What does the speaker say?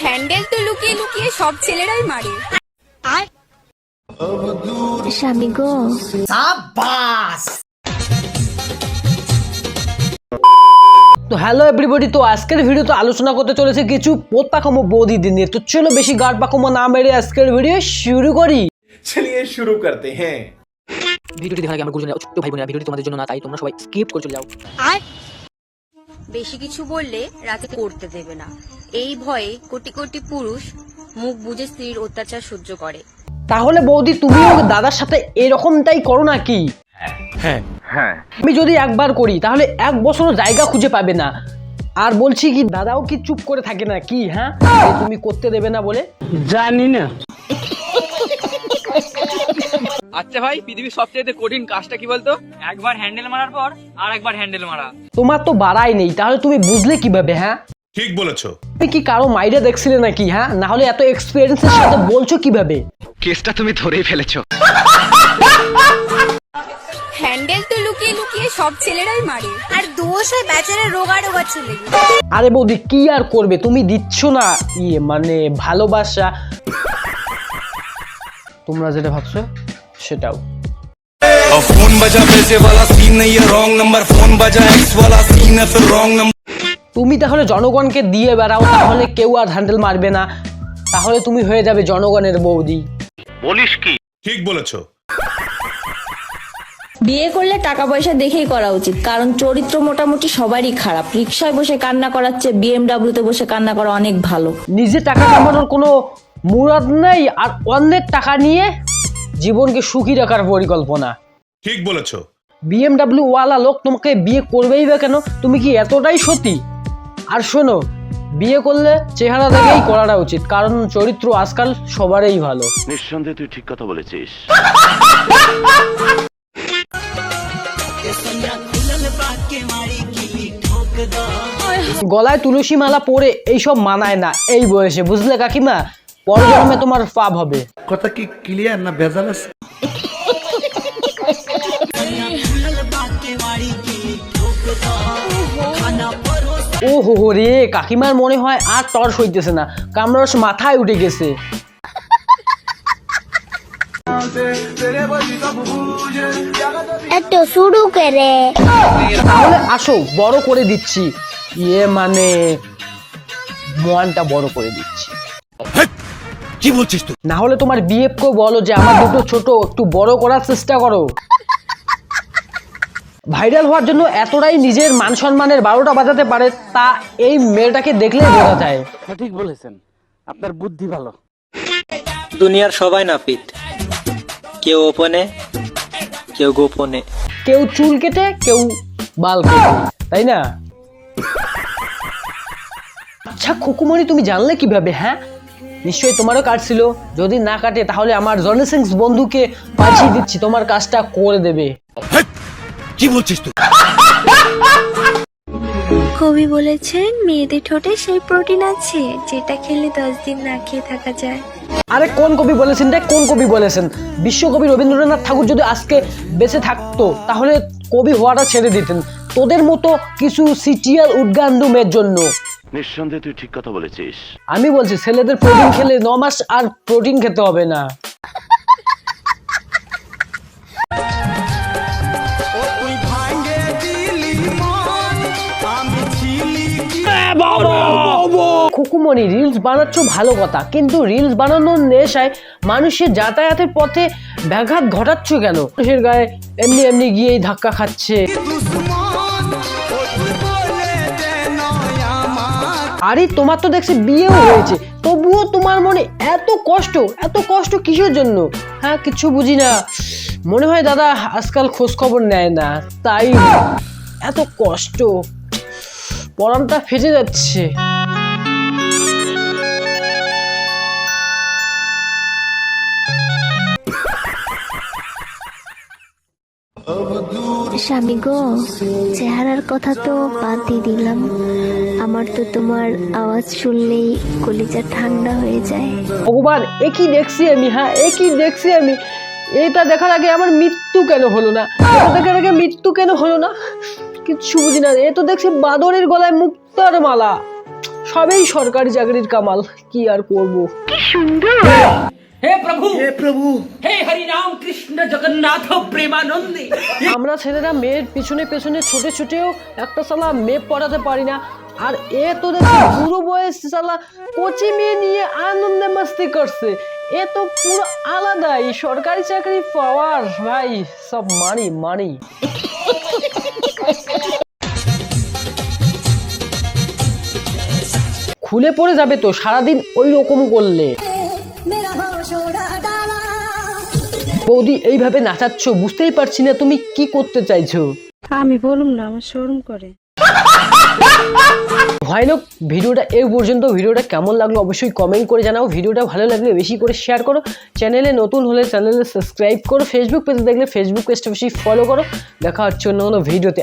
Handle তো লুকিয়ে লুকিয়ে সব ছেলেরাই মারে। স্বামী গো। তো হ্যালো এভরিবডি তো আজকের ভিডিও তো আলোচনা করতে চলেছে কিছু পোতাকম পাকামো বৌদিদি নিয়ে। তো চলো বেশি গাড় পাকম না মেরে আজকের ভিডিও শুরু করি। চলিয়ে শুরু করতে হ্যাঁ। ভিডিওটি দেখার আগে আমার গুরুজনেরা ছোট ভাই বোনেরা ভিডিওটি তোমাদের জন্য না তাই তোমরা সবাই স্কিপ করে চলে যাও। আর? বেশি কিছু বললে রাতে করতে দেবে না। এই ভয়ে কোটি কোটি পুরুষ মুখ বুজে স্ত্রীর অত্যাচার সহ্য করে। তাহলে বৌদি তুমি দাদার সাথে এরকমটাই করো নাকি হ্যাঁ। আমি যদি একবার করি তাহলে এক বছরও জায়গা খুঁজে পাবে না। আর বলছি কি দাদাও কি চুপ করে থাকে না কি হ্যাঁ? তুমি করতে দেবে না বলে? জানি না। আচ্ছা ভাই পৃথিবীর সবচেয়ে কঠিন কাজটা কি বলতো? একবার হ্যান্ডেল মারার পর আর একবার হ্যান্ডেল মারা। তোমার তো বাড়াই নেই তাহলে তুমি বুঝলে কীভাবে হ্যাঁ? ঠিক বলেছো তুমি কি কারো মাইরে দেখছিলে নাকি হ্যাঁ না হলে এত এক্সপিরিয়েন্সের সাথে বলছো কিভাবে কেসটা তুমি ধরেই ফেলেছো হ্যান্ডেল তো লুকিয়ে লুকিয়ে সব ছেলেরাই মারে আর দোষ হয় বেচারা রোগা রোগা চলে আরে বৌদি কি আর করবে তুমি দিচ্ছ না ইয়ে মানে ভালোবাসা তোমরা যেটা ভাবছো সেটাও फोन बजा पैसे वाला सीन नहीं है रॉन्ग नंबर फोन बजा एक्स वाला सीन है फिर रॉन्ग नंबर তুমি তাহলে জনগণকে দিয়ে বেড়াও তাহলে কেউ আর হ্যান্ডেল মারবে না। তাহলে তুমি হয়ে যাবে জনগণের বৌদি। বলিস কি? ঠিক বলেছ। বিয়ে করলে টাকা পয়সা দেখেই করা উচিত কারণ চরিত্র মোটামুটি সবারই খারাপ। রিক্সায় বসে কান্না করার চেয়ে বিএমডাব্লিউতে বসে কান্না করা অনেক ভালো। নিজে টাকা কামানোর কোনো মুরাদ নেই আর অন্যের টাকা নিয়ে জীবনকে সুখী রাখার পরিকল্পনা। ঠিক বলেছ। বিএমডাব্লিউ ওয়ালা লোক তোমাকে বিয়ে করবেই বা কেন? তুমি কি এতটাই সতী? আর শোনো বিয়ে করলে চেহারা দেখেই করাটা উচিত কারণ চরিত্র আজকাল সবারই ভালো। নিঃসন্দেহে তুই ঠিক কথা বলেছিস। গলায় তুলসী মালা পরে এইসব মানায় না এই বয়সে বুঝলে কাকিমা? পরজন্মে তোমার পাপ হবে। কথা কি ক্লিয়ার না ভেজাল আছে? ও হো হো রে কাকিমার মনে হয় আর তর সইতেছে না। কামরস মাথায় উঠে গেছে। একটু শুরু করে। তাহলে আসো বড় করে দিচ্ছি। ইয়ে মানে মনটা বড় করে দিচ্ছি। কি বলছিস তুই? না হলে তোমার বিএফকেও বলো যে আমার দুটো ছোট একটু বড় করার চেষ্টা করো। ভাইরাল হওয়ার জন্য এতটাই নিজের মান সম্মানের বারোটা বাজাতে পারে তা এই মেয়েটাকে দেখলেই বোঝা যায়। ঠিক বলেছেন। আপনার বুদ্ধি ভালো। দুনিয়ার সবাই নাপিত। কেউ ওপনে কেউ গোপনে। কেউ চুল কেটে কেউ বাল কেটে তাই না? আচ্ছা খুকুমণি তুমি জানলে কীভাবে হ্যাঁ? নিশ্চয়ই তোমারও কাটছিল যদি না কাটে তাহলে আমার জনসেন্স বন্ধুকে পাঠিয়ে দিচ্ছি। তোমার কাজটা করে দেবে। কি বলছিস তুই? কবি বলেছেন মেয়েদের ঠোঁটে সেই প্রোটিন আছে যেটা খেলে দশ দিন না খেয়ে থাকা যায়। আরে কোন কবি বলেছেন রে? কোন কবি বলেছেন? বিশ্বকবি রবীন্দ্রনাথ ঠাকুর যদি আজকে বেঁচে থাকতো তাহলে কবি হওয়াটা ছেড়ে দিতেন। তোদের মতো কিছু সিটিয়াল উদ্গান্ডু মেয়ের জন্য। নিঃসন্দেহে তুই ঠিক কথা বলেছিস। আমি বলছি ছেলেদের প্রোটিন খেলে ন মাস আর প্রোটিন খেতে হবে না। খুকুমণি রিলস বানাচ্ছ ভালো কথা, কিন্তু রিলস বানানোর নেশায় মানুষের যাতায়াতের পথে ব্যাঘাত ঘটাচ্ছ কেন? মানুষের গায়ে এমনি এমনি গিয়েই ধাক্কা খাচ্ছে। আরে, তোমার তো দেখছি বিয়েও হয়েছে, তবুও তোমার মনে এত কষ্ট এত কষ্ট কিসের জন্য? হ্যাঁ কিছু বুঝি না। মনে হয় দাদা আজকাল খোঁজ খবর নেয় না, তাই। এত কষ্ট। পরানটা ফেটে যাচ্ছে। স্বামী গো চেহারার কথা তো বাদই দিলাম। আমার তো তোমার আওয়াজ শুনলেই কলিজা ঠান্ডা হয়ে যায়। ভগবান একই দেখছি আমি হ্যাঁ এ কি দেখছি আমি। এটা দেখার আগে আমার মৃত্যু কেন হলো না? এটা দেখার আগে মৃত্যু কেন হলো না? কিচ্ছু বুঝি না এ তো দেখছি বাদরের গলায় মুক্তার মালা। সবেই সরকারি চাকরির কামাল। কি আর করব? হে! প্রভু! হে প্রভু! হে হরি রাম কৃষ্ণ জগন্নাথ প্রেমানন্দে। আমরা ছেলেরা মেয়ের পিছনে পেছনে ছুটে ছুটেও একটা সালা মেয়ে পড়াতে পারি না। আর এ তো দেখছি পুরো বয়স সালা কোচি মেয়ে নিয়ে আনন্দে মাস্তি করছে। এ তো পুরো আলাদাই। সরকারি চাকরি পাওয়ার ভাই সব মানি মানি খুলে পড়ে যাবে তো সারাদিন ওই রকম করলে। বৌদি এইভাবে নাচাচ্ছ বুঝতেই পারছি না তুমি কি করতে চাইছো। আমি বলুম না আমার শোরুম করে। ভাইলোক ভিডিওটা এই পর্যন্ত ভিডিওটা কেমন লাগল অবশ্যই কমেন্ট করে জানাও। ভিডিওটা ভালো লাগলে বেশি করে শেয়ার করো। চ্যানেলে নতুন হলে চ্যানেলে সাবস্ক্রাইব করো। ফেসবুক পেজে দেখলে ফেসবুক পেজটা বেশি ফলো করো। দেখা হচ্ছে অন্য কোনো ভিডিওতে